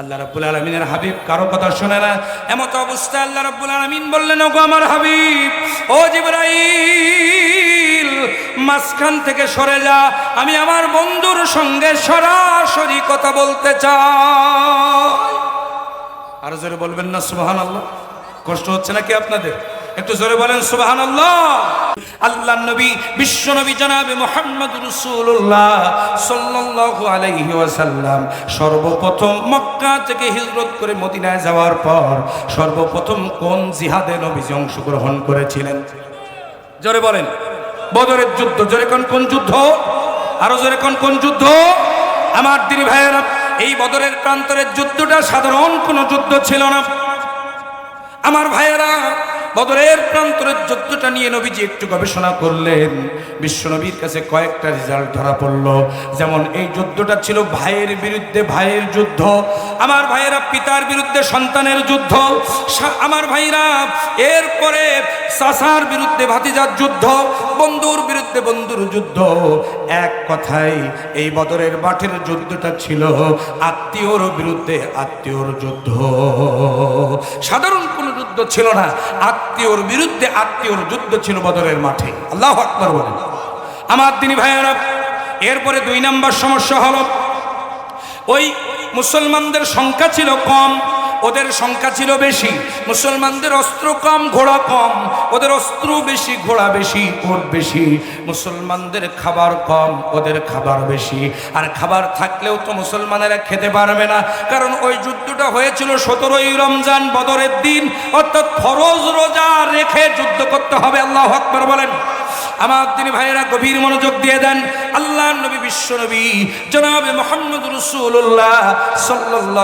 আল্লাহ রাব্বুল আলমিনের হাবিব কারও কথা শোনে না। এমত অবস্থা আল্লাহ রাব্বুল আলমিন বললেন, ওগো আমার হাবিব, ও জিবরাইল, মাঝখান থেকে সরে যা। আমি আমার বন্ধুর সঙ্গে সরাসরি কথা বলতে চাই। আর জোরে বলবেন না সুহান আল্লাহ কষ্ট হচ্ছে নাকি আপনাদের? একটু জোরে বলেন সুবাহান আল্লাহ নবী, বিশ্ব নবী জনাবে মোহাম্মদ রসুল্লাহ সাল্লাল্লাহু আলাইহি ওয়াসাল্লাম। সর্বপ্রথম মক্কা থেকে হিজরত করে মদিনায় যাওয়ার পর সর্বপ্রথম কোন জিহাদে নবী নবীজি অংশগ্রহণ করেছিলেন? জোরে বলেন। বদরের যুদ্ধ, জোরে কোন কোন যুদ্ধ? আরও জোরে কোন কোন যুদ্ধ? আমার দিনী ভাইয়েরা, এই বদরের প্রান্তরের যুদ্ধটা সাধারণ কোনো যুদ্ধ ছিল না। আমার ভাইয়েরা বদরের প্রান্তরের যুদ্ধটা নিয়ে নবীজি একটু গবেষণা করলেন। বিশ্বনবীর কাছে কয়েকটা রেজাল্ট ধরা পড়ল। যেমন এই যুদ্ধটা ছিল ভাইয়ের বিরুদ্ধে ভাইয়ের যুদ্ধ, আমার ভাইয়েরা পিতার বিরুদ্ধে সন্তানের যুদ্ধ আমার ভাইরা এরপরে চাষার বিরুদ্ধে ভাতিজার যুদ্ধ, বন্ধুর বিরুদ্ধে বন্ধুর যুদ্ধ। এক কথায়, এই বদরের মাঠের যুদ্ধটা ছিল আত্মীয়র বিরুদ্ধে আত্মীয়র যুদ্ধ। সাধারণ কোনো যুদ্ধ ছিল না। আত্মীয়র বিরুদ্ধে আত্মীয়র যুদ্ধ ছিল বদরের মাঠে। আল্লাহ আকবর বলেন। আমার তিনি ভাইয়েরা, এরপরে দুই নম্বর সমস্যা হল, ওই মুসলমানদের সংখ্যা ছিল কম ওদের সংখ্যা ছিল বেশি। মুসলমানদের অস্ত্র কম, ঘোড়া কম। ওদের অস্ত্র বেশি, ঘোড়া বেশি ওট বেশি। মুসলমানদের খাবার কম, ওদের খাবার বেশি। আর খাবার থাকলেও তো মুসলমানেরা খেতে পারবে না। কারণ ওই যুদ্ধটা হয়েছিল সতেরোই রমজান বদরের দিন। অর্থাৎ ফরজ রোজা রেখে যুদ্ধ করতে হবে, আল্লাহ আকবর বলেন। আমার তিনি ভাইয়েরা গভীর মনোযোগ দিয়ে দেন। আল্লাহ নবী, বিশ্ব নবী, জনাবে মোহাম্মদ রসুল্লাহ সাল্লাহ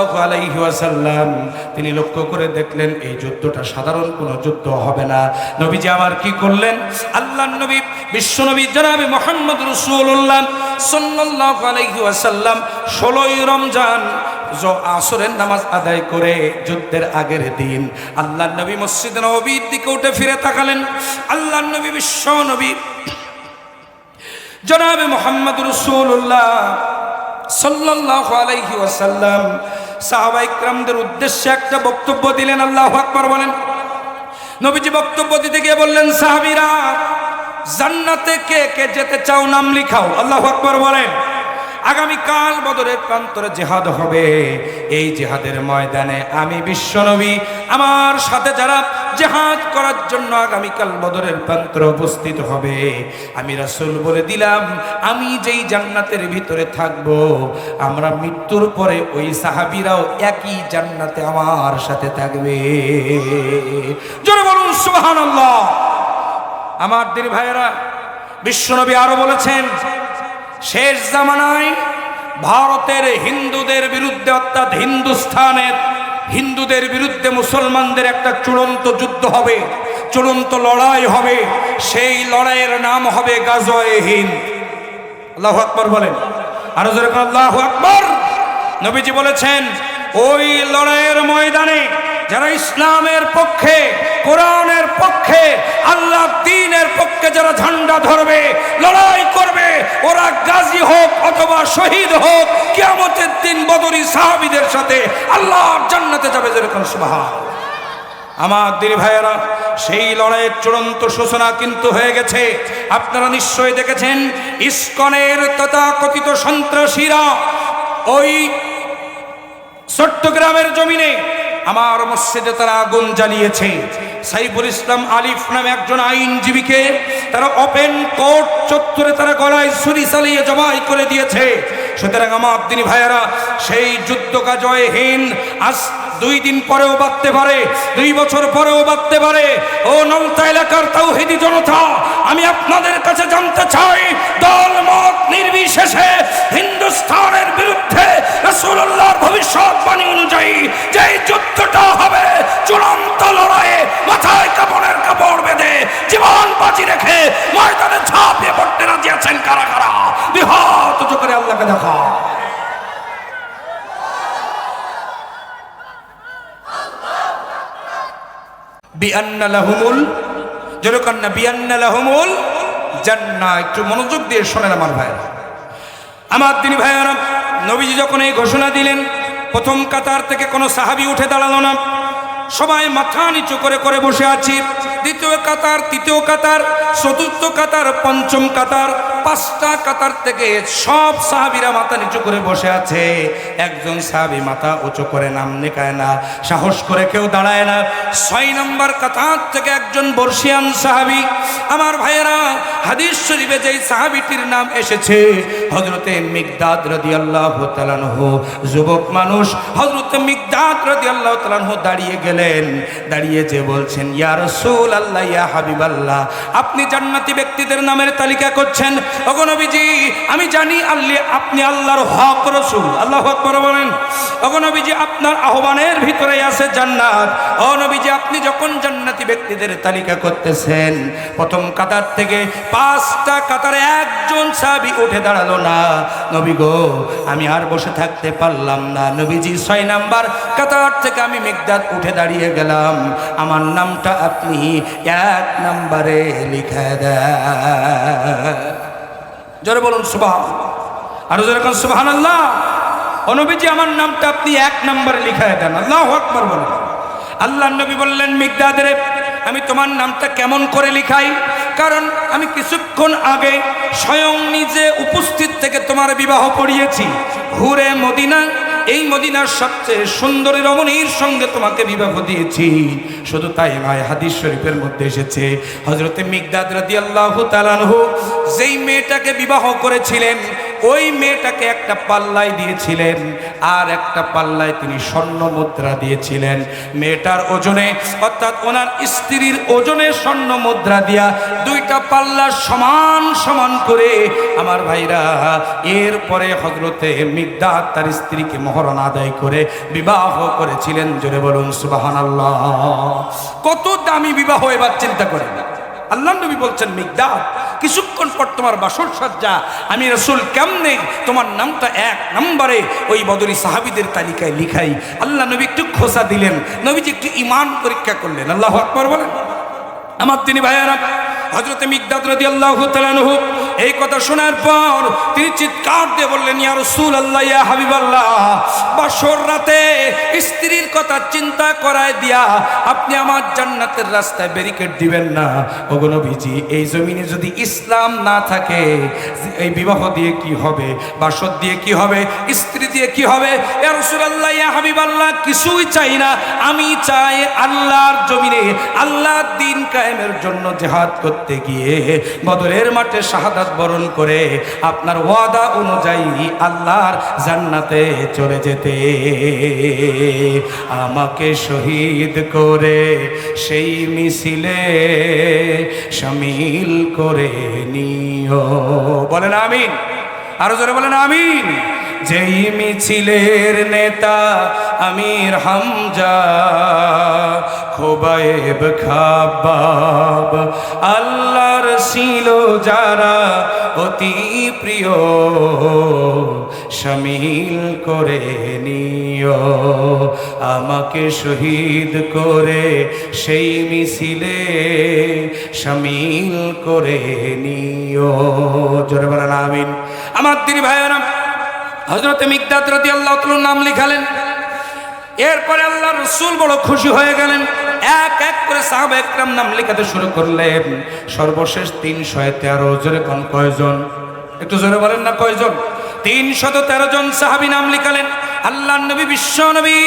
তিনি লক্ষ্য করে দেখলেন, এই যুদ্ধটা সাধারণ কোনো যুদ্ধ হবে না। নবীজি আমার কি করলেন? আল্লাহ নবী, বিশ্ব নবী, জনাবে মোহাম্মদ রসুল্লাহ সাল্লাহ আলাইহি ওয়াসাল্লাম ষোলোই রমজান আসরের নামাজ আদায় করে যুদ্ধের আগের দিন আল্লাহ নবী মসজিদ নবীর দিকে উঠে ফিরে তাকালেন। আল্লাহ নবী বিশ্ব নবী। জনাবে মোহাম্মদ রসুল্লাহ সাল্লাহ আলাইহি ওয়াসাল্লাম। সাহাবা ইকরামদের উদ্দেশ্যে একটা বক্তব্য দিলেন, আল্লাহ আকবর বলেন। নবীজি বক্তব্য দিতে গিয়ে বললেন, সাহাবিরা, জান্নাতে কে কে যেতে চাও নাম লিখাও। আল্লাহ আকবর বলেন। আগামীকাল বদরের প্রান্তরে জেহাদ হবে। এই জেহাদের ময়দানে আমি বিশ্বনবী, আমার সাথে যারা জেহাদ করার জন্য আগামীকাল বদরের প্রান্তরে উপস্থিত হবে, আমি রাসূল বলে দিলাম, আমি যেই জান্নাতের ভিতরে থাকব, আমরা মৃত্যুর পরে ওই সাহাবীরাও একই জান্নাতে আমার সাথে থাকবে। জোরে বলুন, সুবহানাল্লাহ। আমার ভাইয়েরা, বিশ্বনবী আরও বলেছেন শেষ জামানায় ভারতের হিন্দুদের বিরুদ্ধে, অর্থাৎ হিন্দুস্থানের হিন্দুদের বিরুদ্ধে মুসলমানদের একটা চূড়ান্ত যুদ্ধ হবে, চূড়ান্ত লড়াই হবে। সেই লড়াইয়ের নাম হবে গাজয়ে হিন্দ। আল্লাহ আকবর বলেন। আরও জোরে আল্লাহ আকবর। নবীজি বলেছেন, ওই লড়াইয়ের ময়দানে যারা ইসলামের পক্ষে, কোরআনের পক্ষে, আল্লাহ দিনের পক্ষে যারা ঝান্ডা ধরবে, লড়াই করবে ওরা গাজী হোক অথবা শহীদ হোক, কিয়ামতের দিন বদরি সাহাবিদের সাথে আল্লাহর জান্নাতে যাবে যেরকম, সুবহান। আমার দিদি ভাইয়েরা, সেই লড়াইয়ের চূড়ান্ত সূচনা কিন্তু হয়ে গেছে। আপনারা নিশ্চয়ই দেখেছেন, ইস্কনের তথাকথিত সন্ত্রাসীরা ওই চট্টগ্রামের জমিনে আমার মসজিদে তারা আগুন জ্বালিয়েছে। সাইফুল ইসলাম আলিফ নামে একজন আইনজীবীকে তারা ওপেন কোর্ট চত্বরে তারা গলায় ছুরি চালিয়ে জবাই করে দিয়েছে। সুতরাং আমার দিনী ভাইয়েরা, সেই যুদ্ধকা জয়হীন আজ দুই দিন পরেও বাঁধতে পারে, দুই বছর পরেও বাঁধতে পারে। ও নলতা এলাকার তাওহিদি জনতা, আমি আপনাদের কাছে জানতে চাই, দল মত নির্বিশেষে হিন্দুস্তানের বিরুদ্ধে রসুল্লাহর ভবিষ্যৎবাণী অনুযায়ী যে যুদ্ধটা হবে বাজি রেখে ময়দানে ঝাঁপিয়ে পড়তে রাজি আছেন কারা কারা? বিহাত করে আল্লাহকে দেখা। একটু মনোযোগ দিয়ে শোনেন আমার আমার তিনি নবীজি যখন এই ঘোষণা দিলেন, প্রথম কাতার থেকে কোনো সাহাবি উঠে দাঁড়াল না। সবাই মাথা নিচু করে করে বসে আছি। দ্বিতীয় কাতার, তৃতীয় কাতার, চতুর্থ কাতার, পঞ্চম কাতার। পাঁচটা কাতার থেকে সব সাহাবিরা মাথা নিচু করে বসে আছে। একজন সাহাবি মাথা উঁচু করে নাম নেকায় না, সাহস করে কেউ দাঁড়ায় না। ছয় নম্বর কাতার থেকে একজন বর্ষিয়ান সাহাবি, আমার ভাইয়েরা, হাদিস শরীফে যেই সাহাবিটির নাম এসেছে হজরতে মিগদাদ রদি আল্লাহ তালানহ যুবক মানুষ হজরতে মিগদাদ রদি আল্লাহ তালানহ দাঁড়িয়ে গেলেন। দাঁড়িয়ে যে বলছেন, ইয়া রসুল আল্লাহ ইয়া হাবিব আল্লাহ আপনি জান্নাতি ব্যক্তিদের নামের তালিকা করছেন অগনবীজি আমি জানি আল্লাহ আপনি আল্লাহর হক রসুল। আল্লাহ আকবর বলেন অগনবীজি আপনার আহ্বানের ভিতরে আছে জান্নাত। অনবীজি আপনি যখন জান্নাতি ব্যক্তিদের তালিকা করতেছেন, প্রথম কাতার থেকে পাঁচটা কাতারে একজন সাবি উঠে দাঁড়াল না। নবী গো, আমি আর বসে থাকতে পারলাম না। নবীজি, ছয় নাম্বার কাতার থেকে আমি মেঘদাত উঠে দাঁড়িয়ে গেলাম। আমার নামটা আপনি এক নাম্বারে লিখে দেন। জোরে বলুন সুবাহ আর জোরে কোন সুবাহান আল্লাহ অনুবিজি আমার নামটা আপনি এক নম্বরে লিখায় দেন। আল্লাহ আকবর বলেন। আল্লাহ নবী বললেন, মিগদাদের, আমি তোমার নামটা কেমন করে লিখাই? কারণ আমি কিছুক্ষণ আগে স্বয়ং নিজে উপস্থিত থেকে তোমার বিবাহ পড়িয়েছি ঘুরে মদিনা এই মদিনার সবচেয়ে সুন্দরী রমণীর সঙ্গে তোমাকে বিবাহ দিয়েছি। শুধু তাই নয়, হাদিস শরীফের মধ্যে এসেছে হজরতে মিগদাদ রাদি আল্লাহ তালানহু যেই মেয়েটাকে বিবাহ করেছিলেন ওই মেয়েটাকে একটা পাল্লায় দিয়েছিলেন, আর একটা পাল্লায় তিনি স্বর্ণ মুদ্রা দিয়েছিলেন। মেয়েটার ওজনে, অর্থাৎ ওনার স্ত্রীর ওজনে স্বর্ণ মুদ্রা দিয়া দুইটা পাল্লা সমান সমান করে, আমার ভাইরা, এরপরে হজরতে মিগদাদ তার স্ত্রীকে মহরণ আদায় করে বিবাহ করেছিলেন। জোরে বলুন সুবাহান আল্লাহ কত দামি বিবাহ, এবার চিন্তা করেন। আল্লাহ নবী বলছেন মিগদাদ কিছুক্ষণ পর তোমার বাসর সজ্জা আমি রসুল কেমনে তোমার নামটা এক নম্বরে ওই বদরি সাহাবিদের তালিকায় লিখাই। আল্লাহ নবী একটু খোসা দিলেন। নবীজি একটু ইমান পরীক্ষা করলেন। আল্লাহ আকবর বলেন। আমার তিনি ভাইয়ারা হজরত মিকদাদ রদি আল্লাহ তালানহু এই কথা শোনার পর তিনি চিৎকার দিয়ে বললেন, ইয়া রসুল আল্লাহ ইয়া হাবিব আল্লাহ রাতে স্ত্রীর কথা চিন্তা করায় দিয়া আপনি আমার জান্নাতের রাস্তায় ব্যারিকেড দিবেন না। ওগনবীজি এই জমিনে যদি ইসলাম না থাকে, এই বিবাহ দিয়ে কি হবে? বাসর দিয়ে কি হবে? স্ত্রী দিয়ে কি হবে? ইয়া রসুল আল্লাহ ইয়া হাবিব আল্লাহ কিছুই চাই না। আমি চাই আল্লাহর জমিনে, আল্লাহর দিন কায়েমের জন্য জেহাদ করতে গিয়ে বদরের মাঠে শাহাদাত বরণ করে আপনার ওয়াদা অনুযায়ী আল্লাহর জান্নাতে চলে যেতে। আমাকে শহীদ করে সেই মিছিলে সামিল করে নিও। বলেন আমিন। আরও জোরে বলেন আমিন। যেই মিছিলের নেতা আমির হামজা, খোবায়েব খাবাব। আল্লাহর ছিল যারা অতি প্রিয়, সামিল করে নিও আমাকে শহীদ করে সেই মিছিলে সামিল করে নিও জোরে বলেন, আমিন। আমার দিদি ভাইয়েরা হজরত মিকদাদ রদি আল্লাহ নাম লিখালেন। এরপরে আল্লাহ রসুল বড় খুশি হয়ে গেলেন। এক এক করে সাহাব একরাম নাম লেখাতে শুরু করলেন। সর্বশেষ তিনশো তেরো জোরে কোন কয়জন? একটু জোরে বলেন না কয়জন? তিনশত তেরো জন সাহাবি নাম লিখালেন। আল্লাহ নবী, বিশ্ব নবী,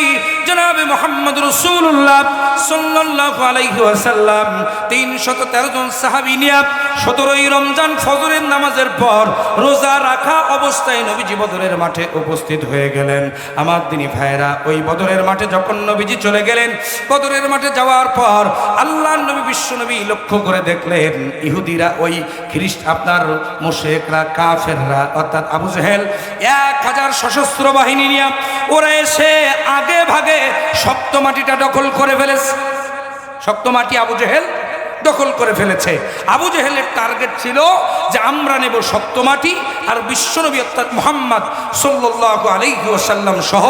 জনাবে মোহাম্মদ রসুল্লাহ সাল্লাল্লাহু আলাইহি ওয়াসাল্লাম। তিনশত তেরো জন সাহাবি নিয়ে সতেরোই রমজান ফজরের নামাজের পর রোজা রাখা অবস্থায় নবীজি বদরের মাঠে উপস্থিত হয়ে গেলেন। আমার দিনী ভাইরা ওই বদরের মাঠে যখন নবীজি চলে গেলেন, বদরের মাঠে যাওয়ার পর আল্লাহ নবী, বিশ্ব নবী লক্ষ্য করে দেখলেন ইহুদিরা, ওই খ্রিস্ট, আপনার মোশেকরা, কাফেররা, অর্থাৎ আবু জেহেল, এক হাজার সশস্ত্র বাহিনী নিয়ে ওরা এসে আগে ভাগে শক্ত মাটিটা দখল করে ফেলেছে। শক্ত মাটি আবু জেহেল দখল করে ফেলেছে। আবু জেহেলের টার্গেট ছিল যে আমরা নেব সপ্ত মাটি আর বিশ্বনবী অর্থাৎ মোহাম্মদ সাল্লাহ আলাইহি ওয়াসাল্লাম সহ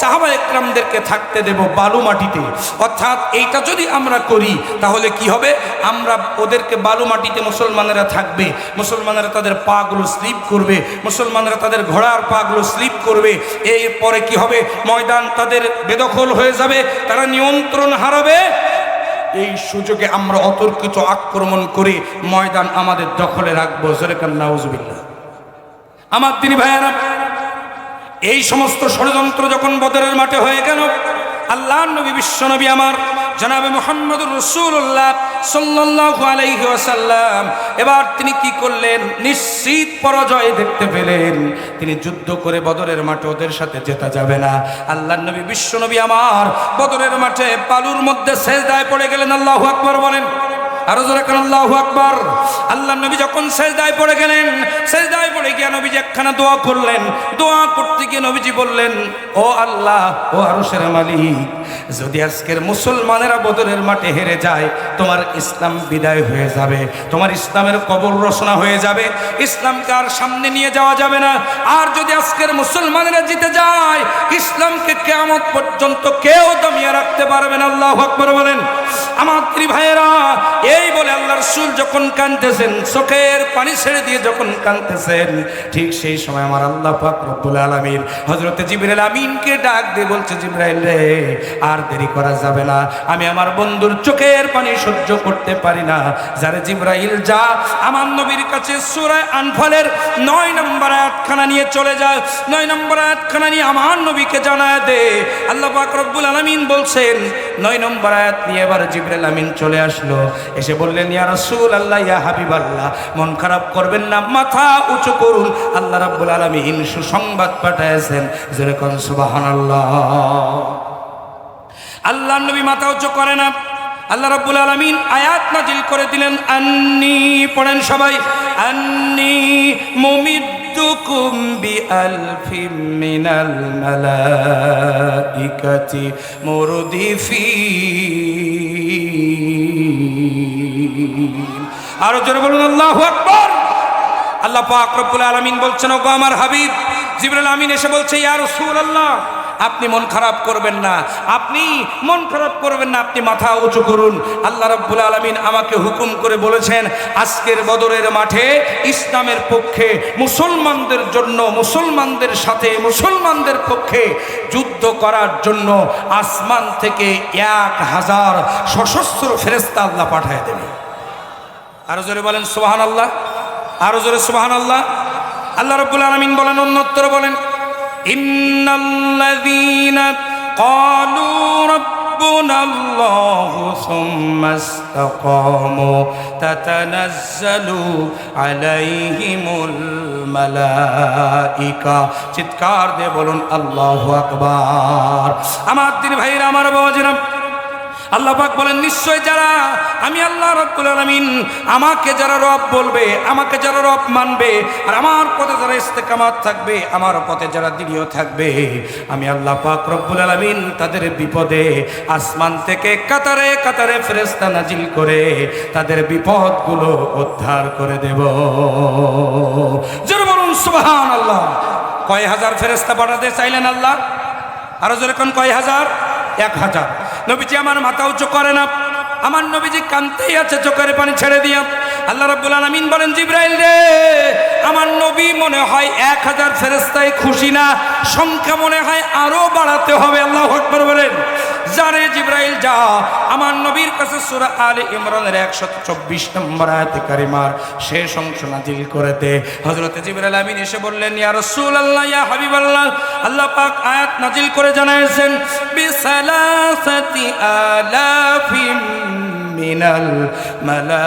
সাহাবা একরামদেরকে থাকতে দেব বালু মাটিতে। অর্থাৎ এইটা যদি আমরা করি, তাহলে কি হবে? আমরা ওদেরকে বালু মাটিতে মুসলমানেরা থাকবে, মুসলমানেরা তাদের পাগুলো স্লিপ করবে, মুসলমানেরা তাদের ঘোড়ার পাগুলো স্লিপ করবে। এরপরে কি হবে? ময়দান তাদের বেদখল হয়ে যাবে, তারা নিয়ন্ত্রণ হারাবে। এই সুযোগে আমরা অতর্কিত আক্রমণ করে ময়দান আমাদের দখলে রাখব। জোরেকান নাউজুবিল্লাহ। আমার তিনি ভাইয়ারা, এই সমস্ত ষড়যন্ত্র যখন বদরের মাঠে হয়ে গেল আল্লাহ নবী বিশ্বনবী আমার, জনাবে মোহাম্মদুর রসুল্লাহ সাল্লাহ আলাইহি ওয়াসাল্লাম। এবার তিনি কি করলেন? নিশ্চিত পরাজয় দেখতে পেলেন। তিনি যুদ্ধ করে বদরের মাঠে ওদের সাথে জেতা যাবে না। আল্লাহ নবী বিশ্বনবী আমার, বদরের মাঠে পালুর মধ্যে শেষ দায় পড়ে গেলেন, আল্লাহ আকবর বলেন। আরও জোরে কেন আল্লাহু আকবার। আল্লাহ নবী যখন সেজদায় পড়ে গেলেন, সেজদায় পড়ে গিয়ে নবীজি একখানা দোয়া করলেন। দোয়া করতে গিয়ে নবীজি বললেন, ও আল্লাহ, ও আরশের মালিক যদি আজকের মুসলমানেরা বদরের মাঠে হেরে যায়, তোমার ইসলাম বিদায় হয়ে যাবে, তোমার ইসলামের কবর রচনা হয়ে যাবে, ইসলামকে আর সামনে নিয়ে যাওয়া যাবে না। আর যদি আজকের মুসলমানেরা জিতে যায়, ইসলামকে কেমন পর্যন্ত কেউ দমিয়ে রাখতে পারবে না। আল্লাহ আকবর বলেন, আমার স্ত্রী ভাইয়েরা, এই বলে আল্লাহ রসুল যখন কানতেছেন চোখের পানি ছেড়ে দিয়ে যখন কানতেছেন ঠিক সেই সময় আমার আল্লাহ পাক রব্বুল আলামিন হযরতে জিবরাইল আমিনকে ডাক দিয়ে বলছে, জিবরাইল রে, আর দেরি করা যাবে না। আমি আমার বন্ধুর চোখের পানি সহ্য করতে পারি না। যারে জিবরাইল যা, আমার নবীর কাছে সূরা আনফালের নয় নম্বর আয়াতখানা নিয়ে চলে যায় নয় নম্বর আয়াতখানা নিয়ে আমার নবীকে জানায় দে। আল্লাহ পাক রব্বুল আলামিন বলছেন, নয় নম্বর আয়াত নিয়ে এবার জিবরাইল আমিন চলে আসলো। এসে বললেন, ইয়া রাসূল আল্লাহ ইয়া হাবিব আল্লাহ মন খারাপ করবেন না, মাথা উঁচু করুন। আল্লাহ রাব্বুল আলামিন সুসংবাদ পাঠাইছেন। যেরকম সুবহানাল্লাহ। আল্লাহ নবী মাথা উঁচু করে না। আল্লাহ রাব্বুল আলামিন আয়াত নাজিল করে দিলেন, আন্নি, পড়েন সবাই, আন্নি মুমিদ্দুকুম আরও জোরে বলুন, আল্লাহু আল্লাহ পাক রব্বুল আলামিন বলছেন, ওগো আমার হাবিব। জিবরাইল আমিন এসে বলছে, ইয়া রাসূলুল্লাহ। আপনি মন খারাপ করবেন না। আপনি মন খারাপ করবেন না, আপনি মাথা উঁচু করুন। আল্লাহ রাব্বুল আলামিন আমাকে হুকুম করে বলেছেন, আজকের বদরের মাঠে ইসলামের পক্ষে, মুসলমানদের জন্য, মুসলমানদের সাথে, মুসলমানদের পক্ষে যুদ্ধ করার জন্য আসমান থেকে এক হাজার সশস্ত্র ফেরেস্তা আল্লাহ পাঠায় দেবে। আরও জোরে বলেন সুবাহান আল্লাহ আরও জোরে সুবাহান আল্লাহ আল্লাহ রব্বুল আলমিন বলেন, অন্যত্র বলেন ইন্নাল্লাযীনা ক্বালু রাব্বুনা আল্লাহু সুম্মা ইসতাকামু তাতানাজ্জালু আলাইহিমুল মালাইকা। চিৎকার দিয়ে বলুন, আল্লাহু আকবার। আমার দিন ভাইরা আমার বাবাজিরা আল্লাহ পাক বলেন, নিশ্চয় যারা, আমি আল্লাহ রব্বুল আলামিন, আমাকে যারা রব বলবে, আমাকে যারা রব মানবে, আর আমার পথে যারা ইস্তেকামাত থাকবে, আমার পথে যারা দৃঢ় থাকবে, আমি আল্লাহ পাক রব্বুল আলামিন তাদের বিপদে, আসমান থেকে কাতারে কাতারে ফেরেশতা নাজিল করে তাদের বিপদগুলো উদ্ধার করে দেব। বলুন, সুবহানাল্লাহ। কয় হাজার ফেরেশতা পাঠাতে চাইলেন আল্লাহ? আরও যেরকম কয় হাজার? এক হাজার। নবীজি আমার মাথা উঁচু করে না। আমার নবীজি কানতেই আছে চোখের পানি ছেড়ে দিয়া। আল্লাহ রাব্বুল আলামিন বলেন, জিব্রাইল রে, আমার নবী মনে হয় এক হাজার ফেরেস্তায় খুশি না? সংখ্যা মনে হয় আরও বাড়াতে হবে। আল্লাহ আকবর বলেন। জানে জিব্রাইল, যা, আমার নবীর কাছে সূরা আলে ইমরানের একশত চব্বিশ নম্বর আয়াতে কারিমার শেষ অংশ নাজিল করে দে হজরতে জিব্রাইল আমিন এসে বললেন, ইয়া রাসূলুল্লাহ, ইয়া হাবিবাল্লাহ। আল্লাহ পাক আয়াত নাজিল করে জানাইছেন বিসালাসাতি আলাফিম মিনাল মালাইকাতি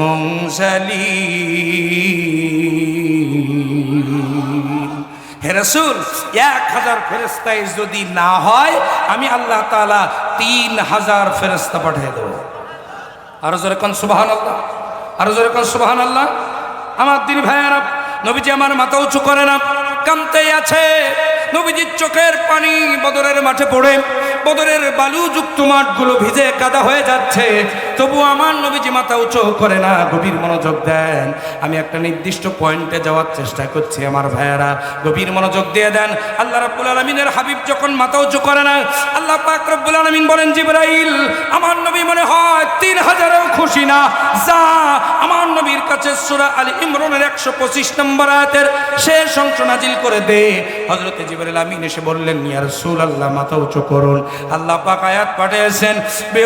মুনসালিন হে রসুল, এক হাজার ফেরেস্তায় যদি না হয়, আমি আল্লাহ তালা তিন হাজার ফেরেস্তা পাঠিয়ে দেবো। আরও জোরে কোন সুবাহান আল্লাহ আরও জোরে কোন সুবাহান আল্লাহ আমার দিন ভাইয়ারা, নবীজি আমার মাথা উঁচু করে না কামতেই আছে। নবীজির চোখের পানি বদরের মাঠে পড়ে। বদরের বালুযুক্ত মাঠগুলো ভিজে কাদা হয়ে যাচ্ছে। তবু আমার নবীজি মাথা উঁচু করে না, গভীর মনোযোগ দেন। আমি একটা নির্দিষ্ট পয়েন্টে যাওয়ার চেষ্টা করছি আমার ভাইয়ারা। গভীর মনোযোগ দিয়ে দেন। আল্লাহ রাব্বুল আলমিনের হাবিব যখন মাথা উঁচু করে না, আল্লাহ পাক রব্বুল আলমিন বলেন, জিব্রাইল, আমার নবী মনে হয় তিন হাজারেও খুশি না। যা, আমার নবীর কাছে সুরা আলী ইমরানের একশো পঁচিশ নম্বর আয়াতের শেষ অংশ নাজিল করে দে। হজরতে জিবরাইল আমিন এসে বললেন, ইয়া রাসূলুল্লাহ, মাথা উঁচু করুন। আল্লাহ পাক আয়াত পাঠিয়েছেন, বে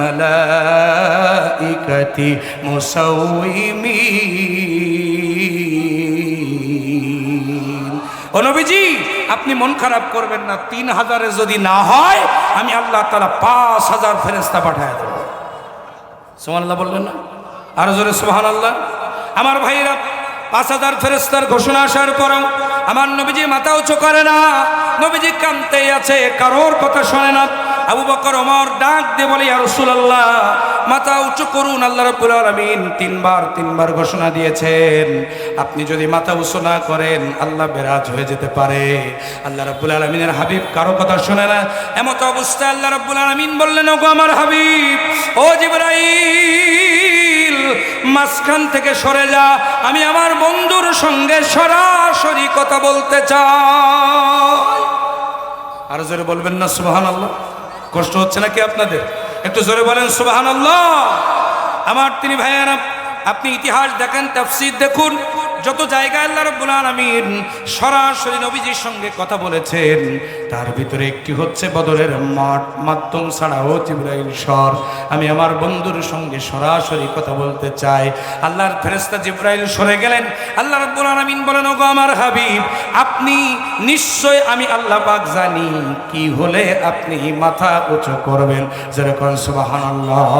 মালাইকাতি মুসাউইমিন ও নবীজি, আপনি মন খারাপ করবেন না। তিন হাজারে যদি না হয়, আমি আল্লাহ তালা পাঁচ হাজার ফেরেস্তা পাঠায় দেবো। সোমান আল্লাহ বললেন না? আরও জোরে সোহান আল্লাহ আমার ভাইরা পাঁচ হাজার ফেরেস্তার ঘোষণা আসার পরেও আমার নবীজি মাথা উঁচু করে না। নবীজি কানতেই আছে, কারোর কথা শোনে না। আবু বকর, ওমর ডাক দিয়ে বলে রাসূলুল্লাহ, মাথা উঁচু করুন, আল্লাহ রাব্বুল আলামিন তিনবার তিনবার ঘোষণা দিয়েছেন। আপনি যদি মাথা উঁচু না করেন, আল্লাহ বেরাজ হয়ে যেতে পারে। আল্লাহ রাব্বুল আলামিনের হাবিব কারও কথা শোনে না। এমত অবস্থায় আল্লাহ রাব্বুল আলামিন বললেন, ওগো আমার হাবিব, ও জিবরাইল মাঝখান থেকে সরে যা। আমি আমার বন্ধুর সঙ্গে সরাসরি কথা বলতে চাই। আর জোরে বলবেন না সুবাহান আল্লাহ কষ্ট হচ্ছে নাকি আপনাদের? একটু জোরে বলেন সুবাহান আল্লাহ আমার তিনি ভাইয়ারা, আপনি ইতিহাস দেখেন, তাফসির দেখুন। যত জায়গায় আল্লাহ রব্বুল আলামিন সরাসরি নবীজির সঙ্গে কথা বলেছেন, তার ভিতরে একটি হচ্ছে বদরের মাঠ মাধ্যম ছাড়াও জিব্রাইল সর আমি আমার বন্ধুর সঙ্গে সরাসরি কথা বলতে চাই। আল্লাহর ফেরেশতা জিব্রাইল সরে গেলেন। আল্লাহ রাব্বুল আলামিন বলেন, ওগো আমার হাবিব, আপনি নিশ্চয় আমি আল্লাহ পাক জানি। কি হলে আপনি মাথা উঁচু করবেন? যেরকম সুবহানাল্লাহ।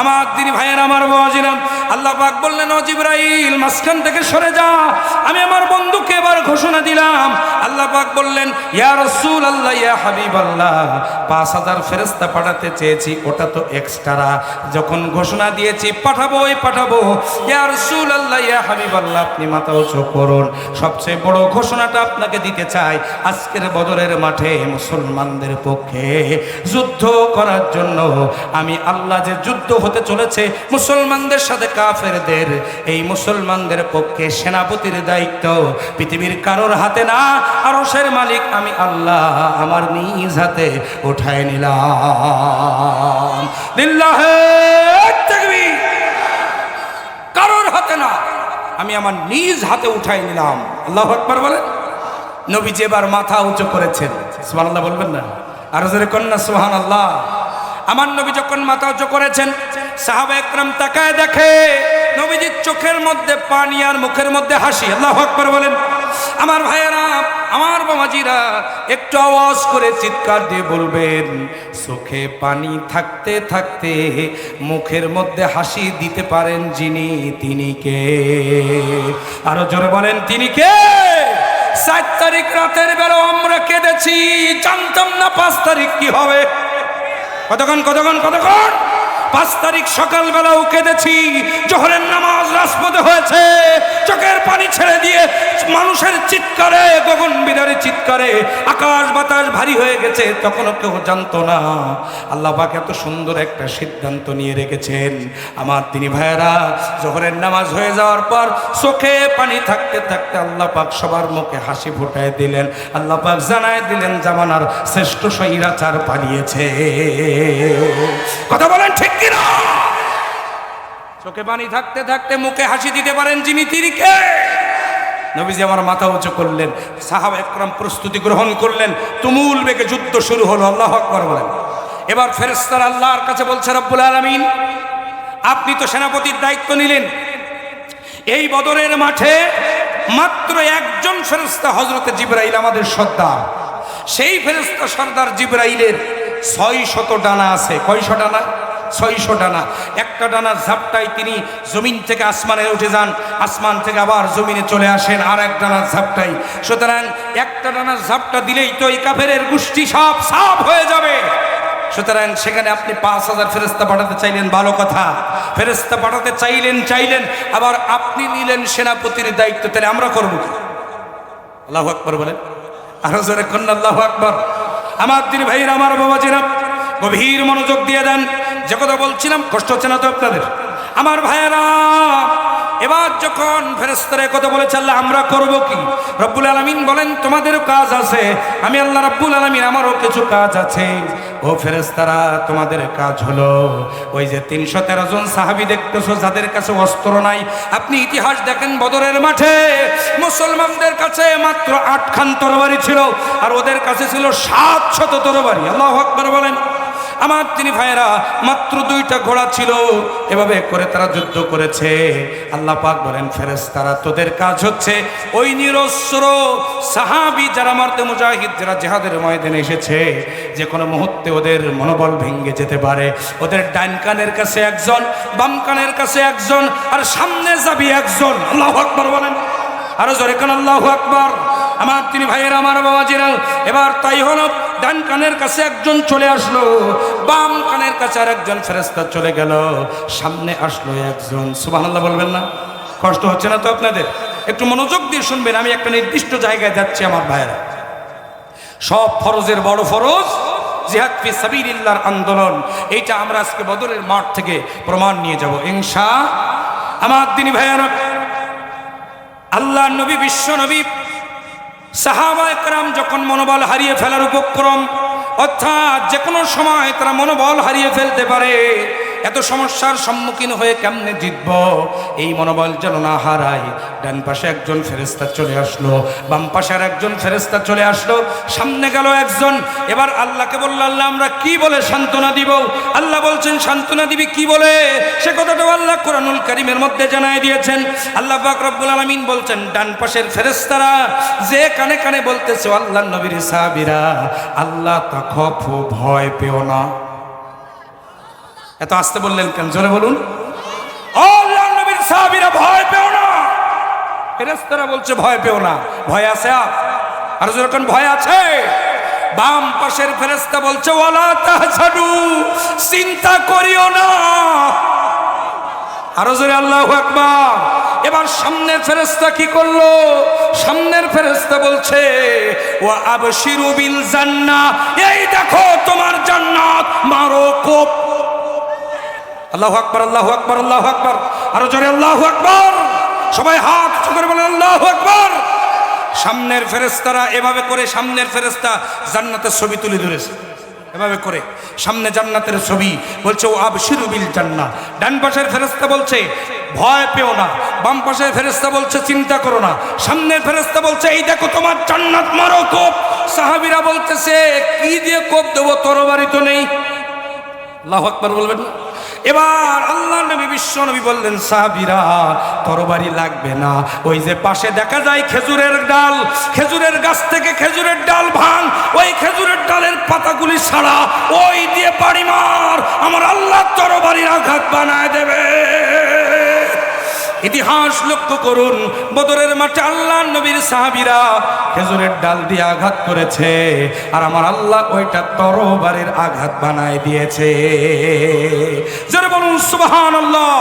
আমার দিনী ভাইয়ের, আমার বাজিরাম আল্লাহ পাক বললেন, ও জিব্রাইল, মাঝখান থেকে সরে যা। আমি আমার বন্ধুকে এবার ঘোষণা দিলাম। আল্লাহ পাক বললেন, ইয়া রাসূল আল্লাহ ইয়া হাবিব আল্লাহ পাঁচ হাজার ফেরেস্তা পাঠাতে চেয়েছি, ওটা তো এক্সট্রা যখন ঘোষণা দিয়েছি পাঠাবোই পাঠাবো। ইয়া রাসূল আল্লাহ ইয়া হাবিব আল্লাহ আপনি মাথা উঁচু করুন সবচেয়ে বড় ঘোষণাটা আপনাকে দিতে চাই, আজকের বদরের মাঠে মুসলমানদের পক্ষে যুদ্ধ করার জন্য। আমি আল্লাহ যে যুদ্ধ হতে চলেছে, মুসলমানদের সাথে কাফেরদের, এই মুসলমানদের পক্ষে সেনাপতির দায়িত্ব। পৃথিবীর কারোর হাতে না, আরশের মালিক আমি আল্লাহ, আমার নিজ হাতে উঠায় নিলাম। কারোর হাতে না, আমি আমার নিজ হাতে উঠাই নিলাম। আল্লাহ আকবার বলেন। নবী যেবার মাথা উঁচু করেছেন। সুহান আল্লাহ বলবেন না? আরও জোরে কন্যা সুহান আল্লাহ আমার নবী যখন মাথা উঁচু করেছেন সাহাবা একরাম তাকায় দেখে, নবীজির চোখের মধ্যে পানি আর মুখের মধ্যে হাসি। আল্লাহ আকবার বলেন, আমার ভাইয়েরা, আমার বাবাজিরা, একটু আওয়াজ করে চিৎকার দিয়ে বলবেন, চোখে পানি থাকতে থাকতে মুখের মধ্যে হাসি দিতে পারেন যিনি, তিনি কে? আরও জোরে বলেন, তিনি কে? সাত তারিখ রাতের বেলা আমরা কেঁদেছি, জানতাম না পাঁচ তারিখ কি হবে। কতক্ষণ কতক্ষণ কতক্ষণ? পাঁচ তারিখ সকালবেলাও কেঁদেছি, জোহরের নামাজ রাজপথে হয়েছে, চোখের পানি ছেড়ে দিয়ে মানুষের চিৎকারে, গগন বিদারে চিৎকারে আকাশ বাতাস ভারী হয়ে গেছে, তখনও কেউ জানতো না। আল্লাহ এত সুন্দর একটা সিদ্ধান্ত নিয়ে রেখেছেন। আমার তিনি ভাইয়েরা, জোহরের নামাজ হয়ে যাওয়ার পর চোখে পানি থাকতে থাকতে আল্লাহ পাক সবার মুখে হাসি ফুটায় দিলেন। আল্লাহ পাক জানায় দিলেন, জামানার শ্রেষ্ঠ সৈরাচার পালিয়েছে। কথা বলেন ঠিক কিনা? চোখে পানি থাকতে থাকতে মুখে হাসি দিতে পারেন যিনি, তিনি কে? নবীজি আমার মাথা উঁচু করলেন, সাহাব একরাম প্রস্তুতি গ্রহণ করলেন, তুমুল বেগে যুদ্ধ শুরু হলো, আল্লাহ আকবর বলেন। এবার ফেরেস্তার আল্লাহর কাছে বলছে, রব্বুল আলমিন, আপনি তো সেনাপতির দায়িত্ব নিলেন। এই বদরের মাঠে মাত্র একজন ফেরেস্তা হজরতে জিব্রাইল আমাদের সর্দার। সেই ফেরেস্তা সর্দার জিব্রাইলের ছয় শত ডানা আছে। কয়শো ডানা? ছয়শো ডানা। একটা ডানার ঝাপটায় তিনি জমিন থেকে আসমানে উঠে যান। আসমান থেকে আবার জমিনে চলে আসেন আর এক ডানার ঝাপটাই সুতরাং একটা ডানার ঝাপটা দিলেই তো এই কাফেরের গোষ্ঠী সব সাফ হয়ে যাবে। সুতরাং সেখানে আপনি পাঁচ হাজার ফেরেস্তা পাঠাতে চাইলেন, ভালো কথা। ফেরেস্তা পাঠাতে চাইলেন চাইলেন, আবার আপনি নিলেন সেনাপতির দায়িত্ব, তাহলে আমরা করব আল্লাহ আকবর বলেন। আরও জোরে কন্যা, আল্লাহ আকবর। আমার দিন ভাইয়ের, আমার বাবা বাবাজিরা গভীর মনোযোগ দিয়ে দেন। যে কথা বলছিলাম, কষ্ট হচ্ছে না তো আপনাদের? আমার ভাইয়েরা, এবার যখন ফেরেস্তারে কথা বলেছে, আল্লাহ, আমরা করব কি? রব্বুল আলমিন বলেন তোমাদের কাজ আছে। আমি আল্লাহ রব্বুল আলমিন, আমারও কিছু কাজ আছে। ও ফেরেস্তারা তোমাদের কাজ হলো ওই যে তিনশো তেরো জন সাহাবি দেখতেছো, যাদের কাছে অস্ত্র নাই। আপনি ইতিহাস দেখেন, বদরের মাঠে মুসলমানদের কাছে মাত্র আটখান তরবারি ছিল, আর ওদের কাছে ছিল সাত শত তরবারি। আল্লাহ আকবর বলেন। আমার তিনি ভাইয়েরা, মাত্র দুইটা ঘোড়া ছিল। এভাবে করে তারা যুদ্ধ করেছে। আল্লাহ পাক বলেন ফেরেস তারা তোদের কাজ হচ্ছে ওই নিরস্ত্র সাহাবি যারা মারতে মুজাহিদ, যারা জেহাদের ময়দানে এসেছে, যে কোনো মুহূর্তে ওদের মনোবল ভেঙে যেতে পারে। ওদের ডাইন কানের কাছে একজন, বাম কানের কাছে একজন, আর সামনে যাবি একজন। আল্লাহ আকবর বলেন। আরও জোরে কান, আল্লাহ আকবর। আমার তিনি ভাইয়ের, আমার বাবা জিরাল এবার তাই হলো, ডান কানের কাছে একজন চলে আসলো, বাম কানের কাছে আর একজন ফেরেস্তা চলে গেল, সামনে আসলো একজন। সুবাহ বলবেন না? কষ্ট হচ্ছে না তো আপনাদের? একটু মনোযোগ দিয়ে শুনবেন, আমি একটা নির্দিষ্ট জায়গায় যাচ্ছি আমার ভাইয়েরা। সব ফরজের বড় ফরজ, জিহাদ সাবিলিল্লাহর আন্দোলন। এইটা আমরা আজকে বদরের মাঠ থেকে প্রমাণ নিয়ে যাব, ইনশা আমার দিনী ভাইয়ারা, আল্লাহ নবী, বিশ্ব নবী সাহাবা একরাম যখন মনোবল হারিয়ে ফেলার উপক্রম, অর্থাৎ যে কোনো সময় তারা মনোবল হারিয়ে ফেলতে পারে এত সমস্যার সম্মুখীন হয়ে কেমনে জিতব? এই মনোবল যেন না হারায়। ডান পাশে একজন ফেরেস্তা চলে আসলো, বাম পাশে একজন ফেরেস্তা চলে আসলো, সামনে গেল একজন। এবার আল্লাহকে বলল, আল্লাহ, আমরা কি বলে সান্ত্বনা দিব? আল্লাহ বলছেন, সান্ত্বনা দিবি কি বলে? সে কথাটাও আল্লাহ কোরআনুল করিমের মধ্যে জানাই দিয়েছেন। আল্লাহ পাক রব্বুল আলামিন বলছেন, ডান পাশের ফেরেস্তারা যে কানে কানে বলতেছে, আল্লাহ নবীর সাহাবীরা, আল্লাহ তা তাখফ ভয় পেও না। এত আসতে বললেন কেন? জোরে বলুন। নবীর সাহাবীরা ভয় পেও না। ফেরেস্তারা বলছে, ভয় পেও না। ভয় আছে আর যেরকম ভয় আছে? বাম পাশের ফেরেস্তা বলছে, ওয়ালা তাহসানু চিন্তা করিও না। আরও জোরে, আল্লাহ আকবার। এবার সামনের ফেরেস্তা কি করল? সামনের ফেরেস্তা বলছে ও আবশিরু বিল জান্নাহ। এই দেখো, তোমার জান্নাত মারো কোপ আল্লাহ আকবর আল্লাহ আকবর আল্লাহ আকবর। আরও জোরে আল্লাহ আকবর। সবাই হাত করে বলে আল্লাহ আকবর। সামনের ফেরেস্তারা এভাবে করে, সামনের ফেরেস্তা জান্নাতের ছবি তুলে ধরেছে। এভাবে করে, সামনে জান্নাতের ছবি বলছে, ও আবশিরুবিল জান্না ডান পাশের ফেরেস্তা বলছে, ভয় পেও না। বাম পাশের ফেরেস্তা বলছে, চিন্তা করো না। সামনের ফেরেস্তা বলছে, এই দেখো তোমার জান্নাত, মারো কোপ। সাহাবিরা বলতেছে, কি দিয়ে কোপ দেবো? তরবারি তো নেই। আল্লাহ আকবর বলবেন না? এবার আল্লাহ নবী, বিশ্ব নবী বললেন, সাহাবিরা, তরবারি লাগবে না। ওই যে পাশে দেখা যায় খেজুরের ডাল, খেজুরের গাছ থেকে খেজুরের ডাল ভাঙ, ওই খেজুরের ডালের পাতাগুলি ছাড়া ওই দিয়ে বাড়ি মার। আমার আল্লাহ তরবারির আঘাত বানায় দেবে। ইতিহাস লক্ষ্য করুন, বদরের মাঠে আল্লাহ নবীর সাহাবিরা খেজুরের ডাল দিয়ে আঘাত করেছে, আর আমার আল্লাহ ওইটা তরবারের আঘাত বানায় দিয়েছে। যারা বলুন সুবহান আল্লাহ